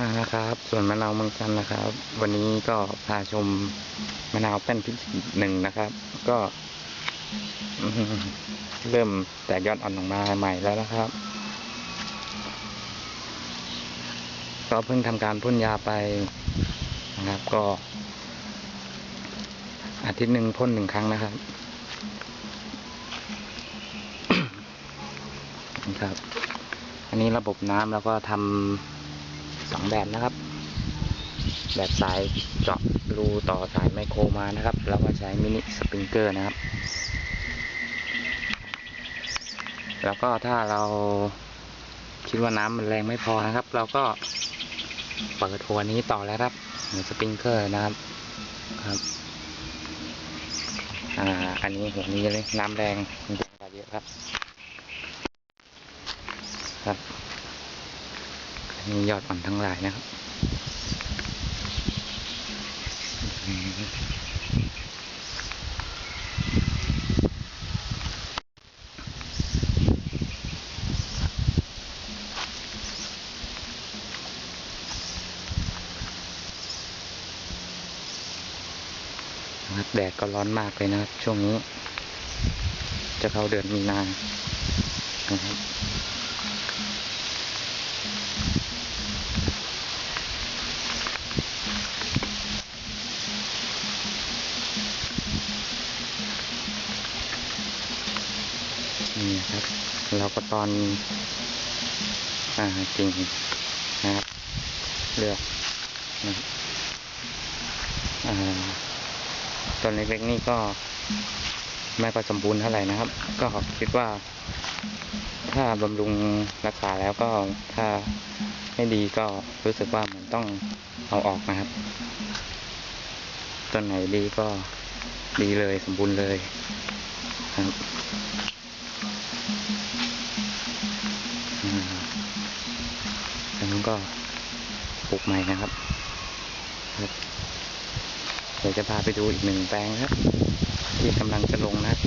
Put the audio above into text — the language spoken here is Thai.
อ่านะครับส่วนมะนาวเมืองจันทร์นะครับ วันนี้ก็พาชมมะนาวแป้นพิเศษหนึ่งนะครับ ก็ เริ่มแตกยอดอ่อนออกมาใหม่แล้วนะครับ ก็เพิ่งทำการพ่นยาไปนะครับ ก็ อาทิตย์หนึ่งพ่นหนึ่งครั้งนะครับนะครับ อันนี้ระบบน้ำแล้วก็ทำ สองแบบนะครับ แบบสายเจาะรูต่อสายไมโครมานะครับ แล้วก็ใช้มินิสปริงเกอร์นะครับ แล้วก็ถ้าเราคิดว่าน้ำมันแรงไม่พอนะครับ เราก็เปิดหัวนี้ต่อแล้วครับหัวสปริงเกอร์นะครับครับอ่าอันนี้หัวนี้เลยน้ำแรงมันจะเยอะครับครับ นี่ยอดอ่อนทั้งหลายนะครับอืมนะครับแดดก็ร้อนมากเลยนะครับ ช่วงนี้ จะเข้าเดือนมีนานะครับ นี่ครับเราก็ตอนอ่าจริงนะครับ เลือกนะอ่าต้นเล็กๆนี่ก็ไม่ก็สมบูรณ์เท่าไหร่นะครับ ก็คิดว่า ถ้าบำรุงรักษาแล้วก็ถ้าไม่ดีก็รู้สึกว่าเหมือนต้องเอาออกนะครับต้นไหนดีก็ดีเลยสมบูรณ์เลยครับ นั้นก็ปลูกใหม่นะครับครับเดี๋ยวจะพาไปดูอีกหนึ่งแปลงครับ ที่กำลังจะลงนะครับ